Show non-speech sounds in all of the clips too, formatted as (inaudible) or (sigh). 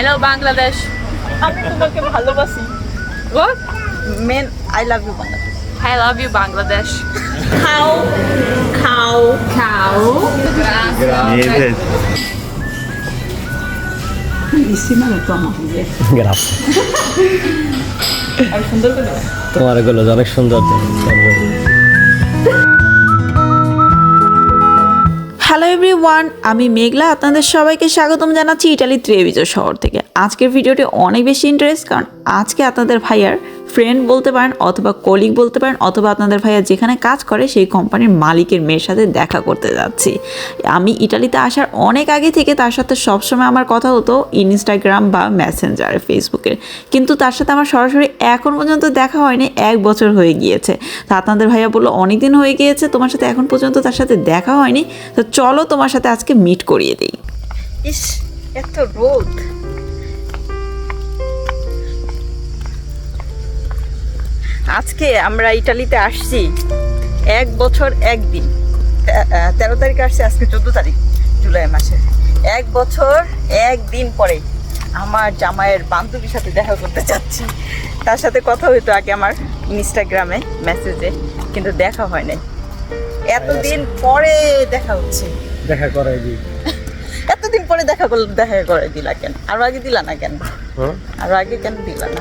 Hello Bangladesh. আমি তোমাকে ভালোবাসি What? Men I love you Bangladesh I love you Bangladesh. খাও খাও Cow. Tua moglie Grazie. আর সুন্দর করে তোমার এগুলো অনেক সুন্দর এভরিওয়ান, আমি মেঘলা, আপনাদের সবাইকে স্বাগতম জানাচ্ছি ইটালি ত্রেবিজো শহর থেকে। আজকের ভিডিওটি অনেক বেশি ইন্টারেস্ট কারণ আজকে আপনাদের ভাইয়ার ফ্রেন্ড বলতে পারেন অথবা কলিগ বলতে পারেন অথবা আপনাদের ভাইয়া যেখানে কাজ করে, সেই কোম্পানির মালিকের মেয়ের সাথে দেখা করতে যাচ্ছি। আমি ইটালিতে আসার অনেক আগে থেকে তার সাথে সবসময় আমার কথা হতো ইনস্টাগ্রাম বা মেসেঞ্জার ফেসবুকের কিন্তু তার সাথে আমার সরাসরি এখন পর্যন্ত দেখা হয়নি, এক বছর হয়ে গিয়েছে। তা আপনাদের ভাইয়া বলল অনেক দিন হয়ে গিয়েছে, তোমার সাথে এখন পর্যন্ত তার সাথে দেখা হয়নি। তো চলো তোমার সাথে আজকে মিট করিয়ে দিই। ইস, এত রোদ। আজকে আমরা ইটালিতে আসছি। এক বছর একদিন। তেরো তারিখে আসছি আজকে চোদ্দ তারিখ জুলাই মাসে। এক বছর একদিন পরে আমার জামাইয়ের বান্ধবীর সাথে দেখা করতে চাচ্ছি তার সাথে কথা হইতো আগে আমার ইনস্টাগ্রামে মেসেজে কিন্তু দেখা হয় নাই। এতদিন পরে দেখা হচ্ছে। দেখা করাই দিই। এতদিন পরে দেখা করল দেখা করে দিলা কেন? আরও আগে দিলা না কেন? আরও আগে কেন দিলা না?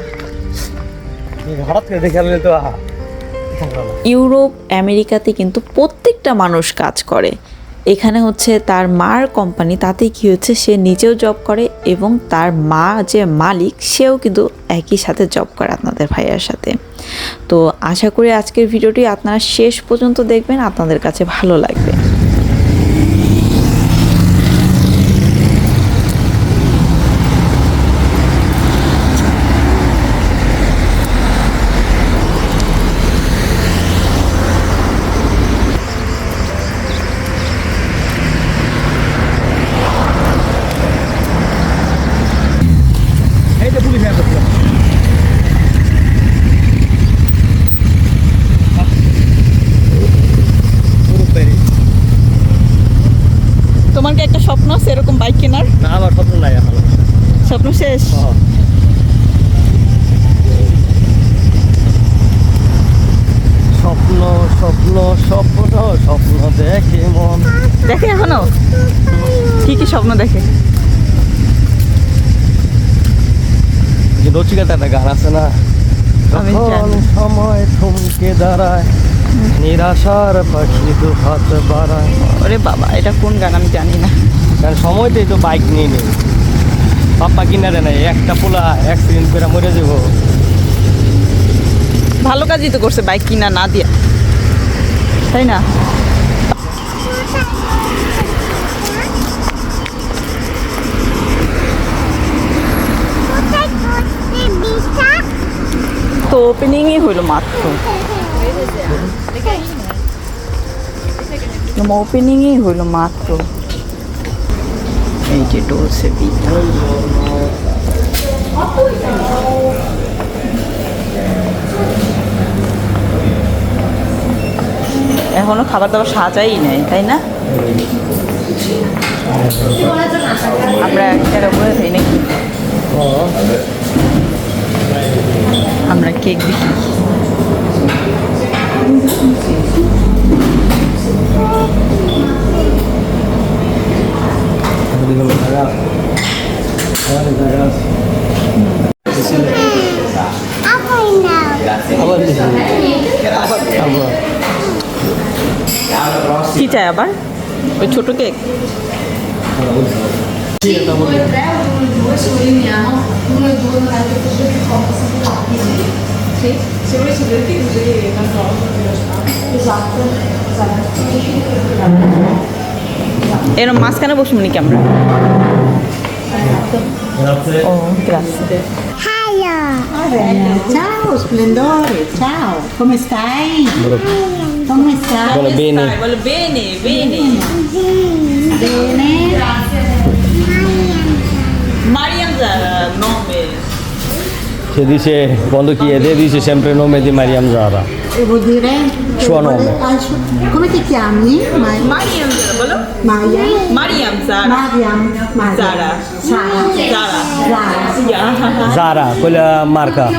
ইউরোপ, আমেরিকাতে কিন্তু প্রত্যেকটা মানুষ কাজ করে। এখানে হচ্ছে তার মার কোম্পানি তাতে কি হচ্ছে, সে নিজেও জব করে এবং তার মা যে মালিক, সেও কিন্তু একই সাথে জব করে আপনাদের ভাইয়ার সাথে। তো আশা করি আজকের ভিডিওটি আপনারা শেষ পর্যন্ত দেখবেন, আপনাদের কাছে ভালো লাগবে এই তো পুলিশ আসছে তোমার কি একটা স্বপ্ন আছে এরকম বাইক কেনার না আমার স্বপ্ন নাই এখন স্বপ্ন শেষ স্বপ্ন স্বপ্ন স্বপ্ন স্বপ্ন দেখে মন। দেখে এখনও? কি কি স্বপ্ন দেখে? যে নচিকাতে একটা গান আছে না? জানি। সময় থমকে দাঁড়ায় নিরাশার পাখি দু হাত বাড়ায়। ওরে বাবা এটা কোন গান আমি জানি না। কারণ সময়তেই তো বাইক নিয়ে নেই। পাপ্পা কিনে দেয় নাই একটা পোলা অ্যাক্সিডেন্ট করে মরে যাব ভালো কাজই তো করছে বাইক কিনা না দিয়া। তাই না? তো ওপেনিংই হইল মাত্র। ওপেনিংই হইল মাত্র। এই যে ডোলসে পিঠা এখনও খাবার দাবার সাজাই নেই, তাই না আমরা একটা করে খাই নাকি আমরা কেক। আবার। কি চাই আবার? ওই ছোট কেক। এরকম মাঝখানে বসবো নাকি আমরা? ও va bene. Ciao splendore, ciao, come stai? Come stai? Vuole bene. Vuole bene, bene. Bene. Grazie. Marian nome. Che dice, quando chiede, dice sempre il nome di Mariam Zara devo dire suo nome. Ah, come ti chiami? Mariam Maria Mariam. Zara. Mariam. Zara. Zara. Zara. Zara, quella marca.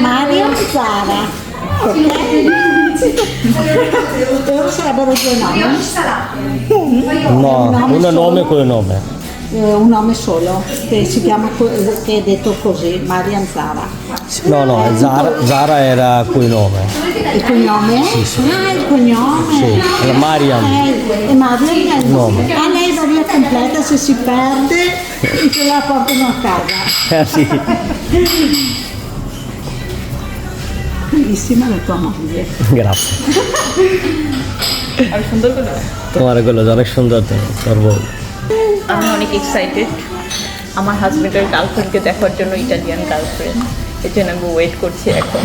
Mariam Zara. Ok. Loro sarebbero due nomi. No, un nome e quello nome. Eh, un nome solo che si chiama che è detto così Marian Zara. No no Zara, Zara era quel nome il cognome? Sì, sì. ah il cognome. Sì, era Marian. Eh, e Marian è il nome. ah lei la via completa se si perde se (laughs) la portano a casa. Eh sì. Bellissima la tua moglie. Grazie. Al fondo quello. trovare quello da Rashon te per voi. আমি অনেক excited আমার হাজবেন্ডের গার্লফ্রেন্ডকে দেখার জন্য Italian girlfriend এর জন্য আমি ওয়েট করছি এখন।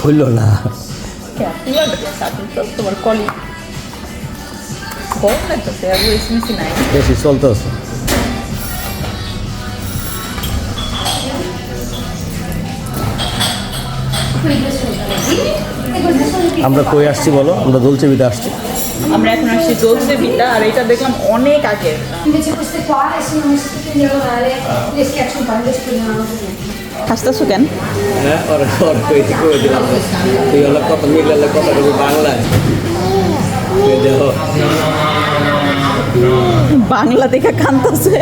খুললো না। তোমার কলিগ গরম লাগতেছে আর বেশি চলতেছে। আমরা কই আসছি বলো? আমরা দোলচেবিতে আসছি। আমরা এখন আসছি দোলসে বিটা আর এটা দেখলাম অনেক আগে. হাসতেছো কেন? হ্যাঁ কত মিলে কত বাংলায়? বাংলা দেখে কান্দছে।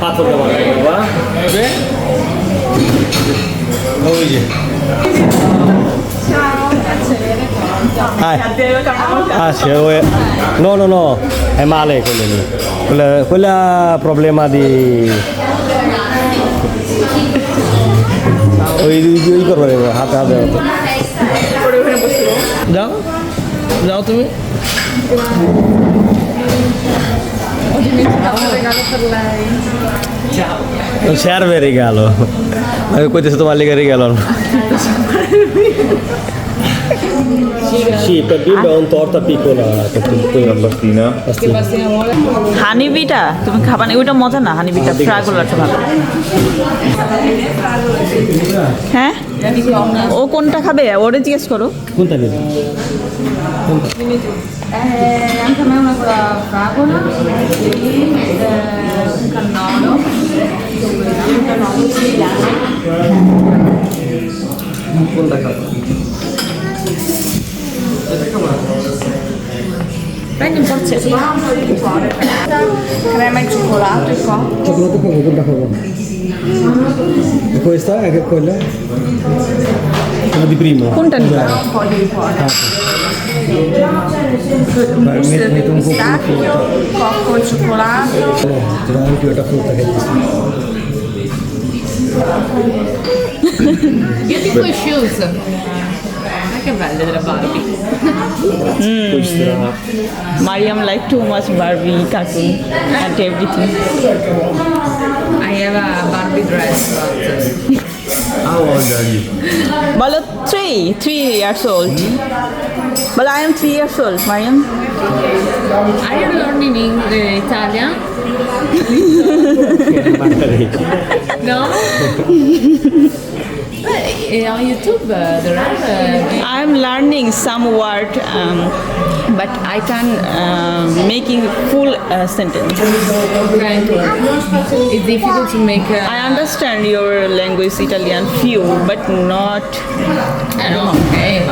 পাথর দেওয়া বাবা ওই যে Hi. Ah, sì, eh. no, no, no, è male quello lì. Quella, quella problema di... ওই ওই করব হাতে হাতে যাও যাও তুমি serve regalo ma questo sto male che regalo sì per bimbo è un torta piccola una pastina হানিবিটা তুমি খাবা না ওইটা মজা না হানিবিটা ফ্রাগুলাটা ভালো হ্যাঁ ও কোনটা খাবে ওরে জিজ্ঞেস করো punta Eh, anche a me una con la fragola, un cannolo, un cannolo siciliano. Un po' da Prendi un porcellino. Crema e cioccolato e qua. Cioccolato con quella cosa. E questa è che quella? Quella di prima. Contenuta. Un po' di cuore. Ah, Mousse di pistacchio, cocco e cioccolato. Ti frutta che gli Beautiful shoes. Che belle delle Barbie. Mm. Mariam like too much Barbie cartoon and everything. I have a Barbie dress. How old are you? Balo three, three years old. Mm. Well, I am three years old, Mariam. I am learning in, uh, Italian. (laughs) no? (laughs) Uh, on YouTube, uh, there are. Uh, I'm learning some word, um, but I can uh, making full uh, sentence. It's difficult to make. A, I understand your language Italian few, but not. I. Okay.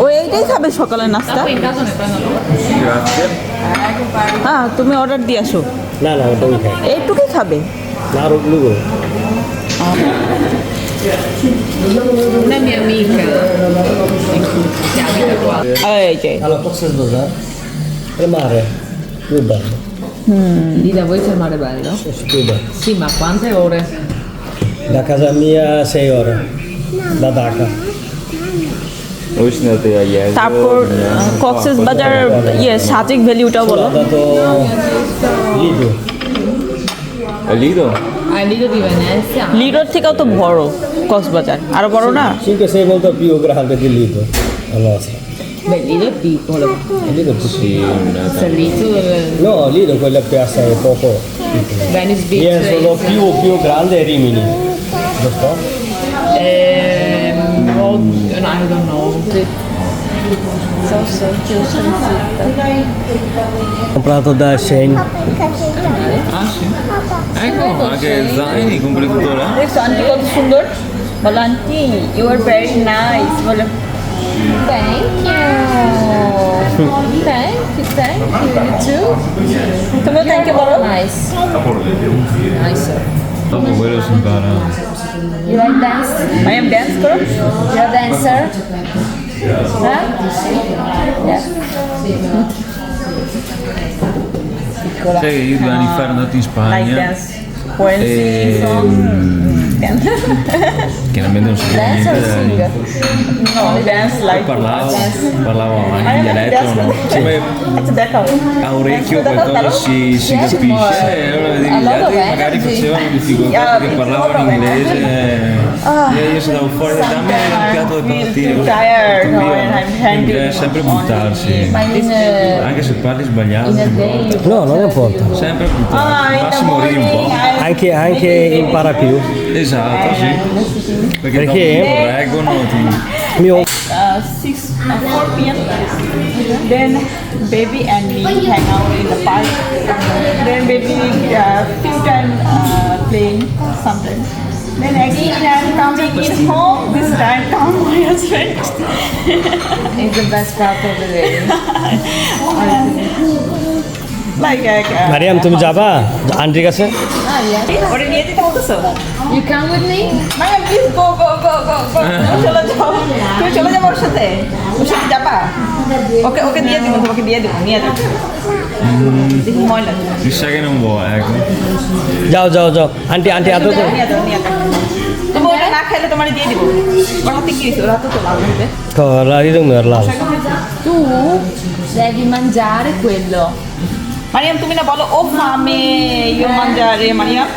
ও এইটাই খাবে সকালের নাস্তা Poi in caso ne prendono. হ্যাঁ তুমি order দিয়ে আসো No, no, non mi fai. এইটুকুই খাবে Claro, Lugo. Una mia amica che abita qua. এই যে Allora, Cox's Bazar. Il mare. Più bello. Lì da voi c'è il mare bello? È più bello. Sì, ma quante ore? Da casa mia 6 ore. Da Dhaka. তারপর কক্সেস বাজার ইয়ে সাজেক ভ্যালিউটাও বলো Ho dato Lido. Lido? Ah, il Lido di Venezia. লিডোর থেকেও তো বড় কক্সবাজার আরও বড় না 5-6 volte più grande di Lido. La nostra. Beh, il Lido è piccolo. E Lido è Lido dove... No, Lido quella piazza è poco. Venice Beach. solo più, più grande Rimini. Giusto? Ehm, old and I don't know. Ho comprato da Shane. Ah sì? Ecco, anche zaini compresi tutto là. Adesso anche quanto sundor? Volanti, you are very nice. Thank you. thank you, thank you. You too. Come on, thank you, Nice. Nice. Dopo quello si impara. You like dance? I am dancer. You're a dancer? Huh? Yeah. Sai che io due anni fa ero andato in Spagna like Quel e... Chiaramente non sapevo niente. Dance No, dance like parlavo, parlavo anche in dialetto, no? Cioè, a orecchio qualcosa si, si capisce. E eh, allora vedevi altri magari facevano difficoltà perché parlavano in inglese. Io, io sono fuori da me ho cercato di partire. Quindi è sempre buttarsi. Anche se parli sbagliato. No, non importa. Sempre buttarsi. Massimo ridi un po'. I Anche, anche impara più. Esatto, sì. Perché, Perché? dopo reggono ti... Mio uh, 6 uh, 4 p.m. Then baby and me hang out in the park. Then baby uh, few time uh, playing sometimes. Then again I'm coming in home. This time come my husband. is the best part of the day. like like. Uh, Mariam তুমি যাবা আন্টির কাছে Yeah. ওরে নিয়ে যেতে বলতেছো You come with me? গো গো গো গো গো তুমি চলে যাও। তুমি চলে যাব ওর সাথে। ওর সাথে যাবা? ওকে ওকে দিয়ে দিব তোমাকে দিয়ে দিব নিয়ে দেখি ময়লা। vuoi, ecco. যাও যাও যাও। আন্টি আন্টি আদর করো। তুমি ওটা না খাইলে তোমার দিয়ে দিব। ওর হাতে কি হয়েছে? ওর হাতে তো লাল হইবে তো লারিরং মেয়ের লাল। Tu devi mangiare quello. Mariam তুমি না বলো ও ফামে ইউ mangiare মারিয়াম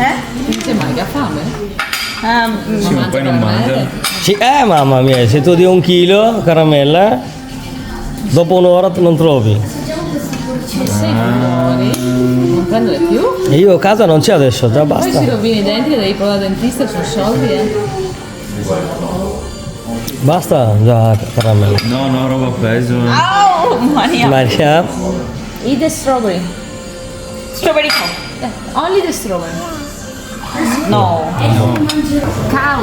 হ্যাঁ Non c'è mai che ha fame? হ্যাঁ Sì, ma poi non mangia. Sì, eh mamma mia, se tu di un chilo caramella, dopo un'ora non trovi. Sei fuori? Non prendere più? E io a casa non c'è adesso, già Poi si basta. rovina i denti, devi provare al dentista, sono soldi, eh. Basta già caramella. No, no, roba peggio. আও Mariam Maria, Eat the strawberry. Strawberry খাও Yeah. Only the strawberry. No Cow.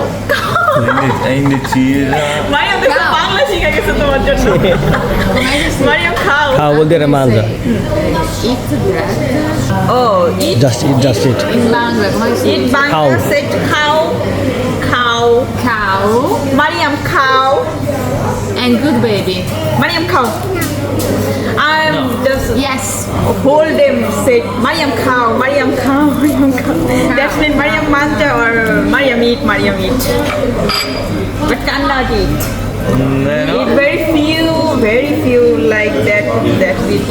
È inde- È indecisa. Mariam দেখো বাংলা শিখে গেছে তোমার জন্য মারিয়াম খাও ah, vuol dire mangia. Eat bread. O it Just eat, just eat. In Bangla, come si it dice? Bangla খাও। Set খাও খাও Cow. মারিয়াম খাও And good baby. মারিয়াম খাও I'm just Yes. hold them say Mariam cow Mariam cow (laughs) Mariam cow that's mean Mariam manja or Mariam eat Mariam eat but cannot eat Eh, no. eat very few very few like that that's it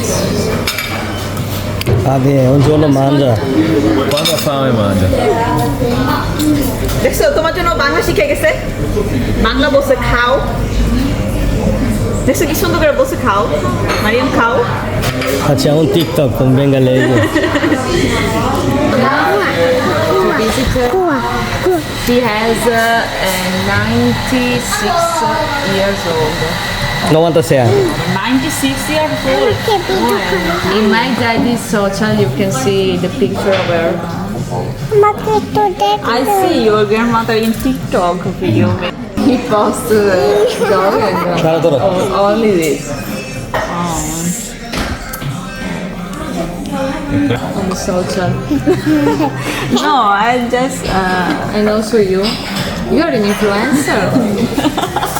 Vabbè, un giorno mangia. Quando ha fame mangia. দেখছো তোমার জন্য বাংলা শিখে গেছে বাংলা বসে খাও দেখছো কি সুন্দর করে বসে খাও মারিয়াম খাও Facciamo un TikTok con bengalese. She has uh, uh, 96 years old. 96 anni. 96 years old In my daddy's social, you can see the picture of her. I see your grandmother in TikTok video he passed to the dog and oh, only this. I'm so sad. no, I just uh, and also you. You're an influencer.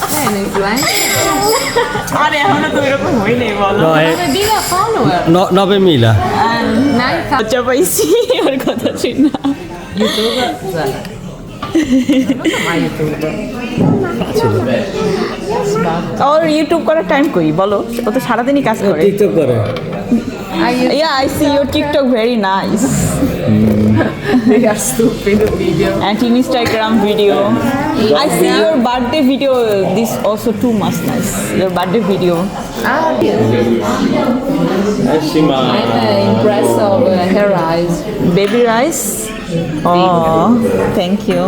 You're an influencer. Aria, ahora tuvieron muy No. No, eh. 9.000 No, No, 9.000. Um, 9.000. 8.000 or 9.000. You do that. ওর YouTube করার time কই বলো ও তো সারাদিনই কাজ করে TikTok করে। I use Yeah, I see your TikTok very nice. they are stupid video. And in Instagram video. I see your birthday video. This also too much nice. Your birthday video. Ah, yes. Eh sì, ma... I'm uh, impressed of uh, her eyes. Baby rice. Oh, thank you.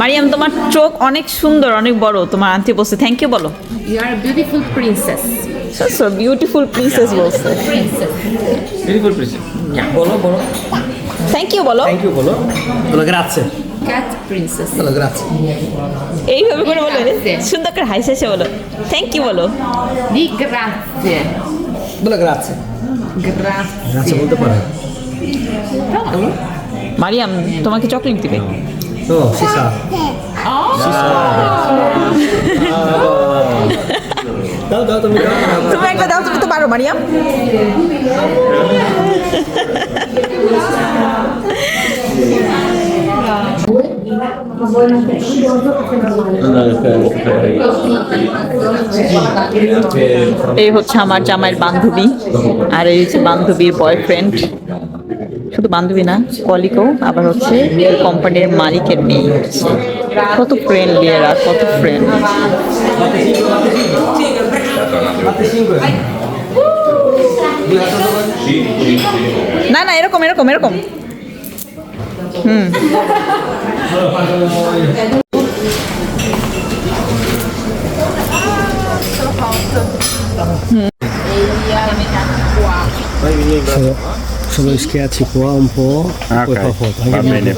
Mariam তোমার চোখ অনেক সুন্দর অনেক বড় তোমার aunty বলছে thank you বলো You are a beautiful princess. So beautiful princess বলছে. Beautiful princess. বলো বলো থ্যাংক ইউ বলো থ্যাংক ইউ বলো বলো গ্রাzie Cat princess. বলো গ্রাzie এইভাবে করে বলো সুন্দর করে হাসি হাসি বলো থ্যাংক ইউ বলো Di grazie. বলো Grazie. গ্রাzie বলতে পারে মারিয়াম তোমাকে চকলেট দিবে। তো সিসা। দাও দাও তুমি দাও। দাও, দাও। তুমি একবার দাও তুমি তো পারো মারিয়াম। এই হচ্ছে আমার জামাইয়ের বান্ধবী আর এই হচ্ছে বান্ধবীর বয়ফ্রেন্ড বান্ধবী না কলিকও আবার হচ্ছে কোম্পানির মালিকের মেয়ে হচ্ছে। কত ফ্রেন্ডলি এরা কত ফ্রেন্ড না না, এরকম এরকম এরকম। হুম। হুম। Solo schiacci qua un po', Ah, poi fa foto. va bene.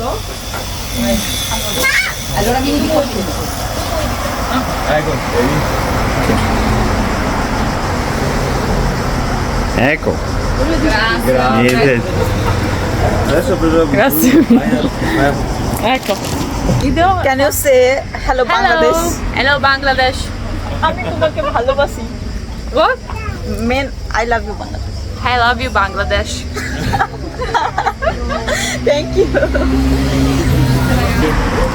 Ecco. Niente. Adesso ho preso... Grazie. ecco. Can you say hello Bangladesh? Hello, Bangladesh. আমি তোমাকে ভালোবাসি What? Men I love you Bangladesh I love you, Bangladesh. Thank you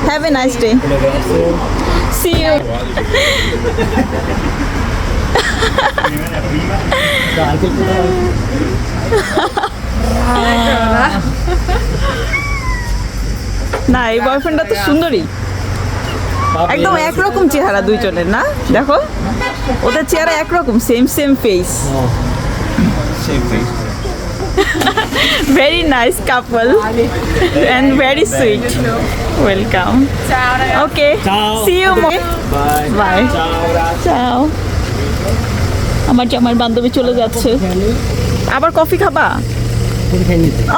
have a nice day see you না, এই বয়ফ্রেন্ডটা তো সুন্দরী। একদম একরকম চেহারা দুইজনের, না? দেখো। ওদের চেহারা একরকম same same face very nice couple and very sweet. Welcome. Okay. Ciao. See you. Bye. Bye. Ciao. আমার জামার বান্ধবী চলে যাচ্ছে আবার কফি খাবা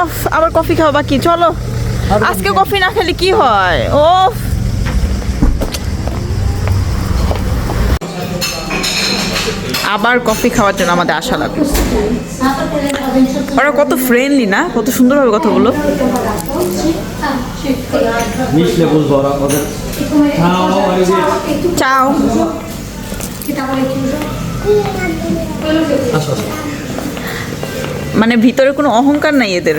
অফ আবার কফি খাবা কি চলো আজকে কফি না খেলে কি হয় ও আবার কফি খাওয়ার জন্য আমাদের আশা লাগবে। ওরা কত ফ্রেন্ডলি না? কত সুন্দরভাবে কথা. চাও মানে ভিতরে কোনো অহংকার নাই এদের।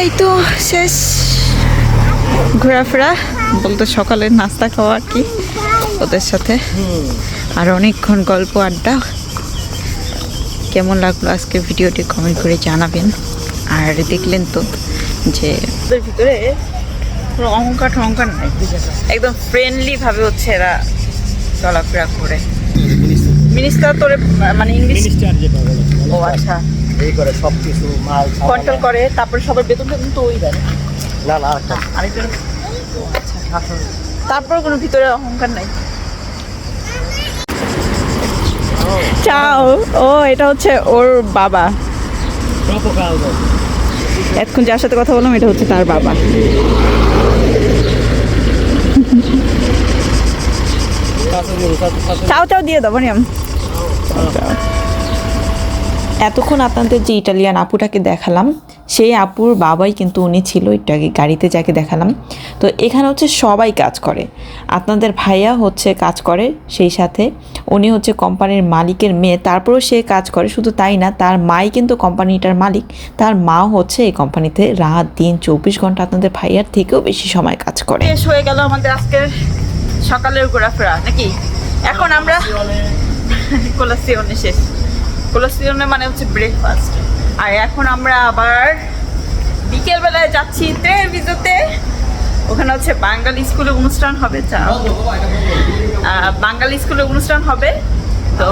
এই তো, শেষ। ঘোরাফেরা, বলতে সকালের নাস্তা খাওয়া আর কি, ওদের সাথে। আর অনেকক্ষণ গল্প, আড্ডা। কেমন লাগল আজকে ভিডিওটি কমেন্ট করে জানাবেন। আর দেখলেন তো যে ভিতরে অহংকার টহংকার নাই। একদম ফ্রেন্ডলি ভাবে হচ্ছে এরা চলাফেরা করে। মিনিস্টার তোরে মানে ইংলিশ মিনিস্টার যেটা বলে ও আচ্ছা। এই করে সব কিছু মাল কন্ট্রোল করে তারপরে সবার বেতন টেতন তো ওই দেয়। না না আরেকটা। আরেকজন আচ্ছা তারপর কোনো ভিতরে অহংকার নাই। চাও। ও এটা হচ্ছে ওর বাবা। এতক্ষণ যার সাথে কথা বললাম এটা হচ্ছে তার বাবা। চাও চাও দিয়ে দাও নিয়ম এতক্ষণ আপনাদের যে ইটালিয়ান আপুটাকে দেখালাম, সেই আপুর বাবাই কিন্তু উনি ছিল একটু আগে গাড়িতে যাকে দেখালাম। তো এখানে হচ্ছে সবাই কাজ করে। আপনাদের ভাইয়া হচ্ছে কাজ করে সেই সাথে, উনি হচ্ছে কোম্পানির মালিকের মেয়ে, তারপরেও সে কাজ করে, শুধু তাই না, তার মাই কিন্তু কোম্পানিটার মালিক, তার মা হচ্ছে এই কোম্পানিতে রাত দিন চব্বিশ ঘণ্টা আপনাদের ভাইয়ার থেকেও বেশি সময় কাজ করে। শেষ হয়ে গেল আমাদের আজকের সকালের ঘোরাফেরা, নাকি? এখন আমরা (laughs) কোলাসিওনে শেষ। কোলাসিওনে মানে হচ্ছে ব্রেকফাস্ট আর এখন আমরা আবার বিকেলবেলায় যাচ্ছি ট্রেভিজোতে ওখানে হচ্ছে বাঙালি স্কুলে অনুষ্ঠান হবে চা বাঙালি স্কুলে অনুষ্ঠান হবে। তো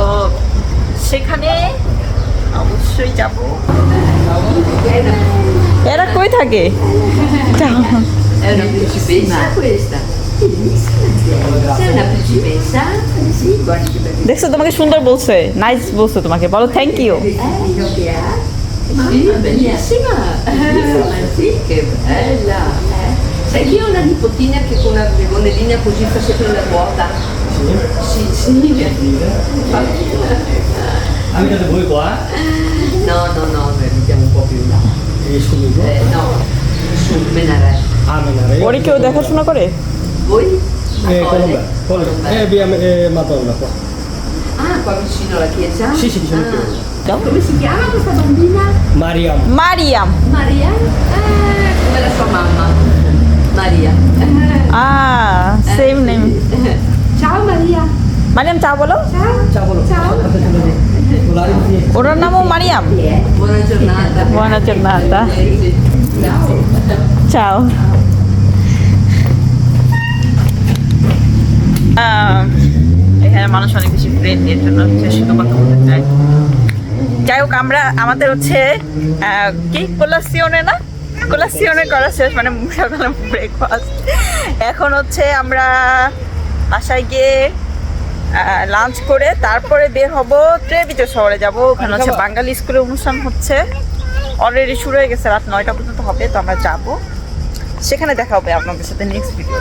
সেখানে অবশ্যই যাব। এরা কই থাকে? দেখছ তোমাকে সুন্দর বলছে। নাইস বলছে তোমাকে। বলো থ্যাংক ইউ দেখাশোনা করে? Voi? A Eh, Colle? Colombè. Colombè. Colombè. Eh, via eh, Madonna qua. Ah, qua vicino alla chiesa? Sì, sì, diciamo Ah. più. Come si chiama questa bambina? Mariam. Mariam Maria? Eh, come la sua mamma. Maria. Eh, a same name Ciao Maria. Mariam চা বলো Ciao, Colo. Ciao. Volare qui. ওনার নামও Mariam Buona giornata. Buona giornata. Eh, sì. Ciao. এখানে মানুষ অনেক বেশি friendly এর জন্য শুধু কথা বলতে চাই যাই হোক আমরা আমাদের হচ্ছে কি? কোলাসিওনে না? কোলাসিওনে করা শেষ মানে সকালে ব্রেকফাস্ট এখন হচ্ছে আমরা বাসায় গিয়ে লাঞ্চ করে তারপরে বের হব ট্রেভিজো শহরে যাব। ওখানে হচ্ছে বাঙালি স্কুলে অনুষ্ঠান হচ্ছে। অলরেডি শুরু হয়ে গেছে রাত নয়টা পর্যন্ত হবে তো আমরা যাব। সেখানে দেখা হবে আপনাদের সাথে নেক্সট ভিডিও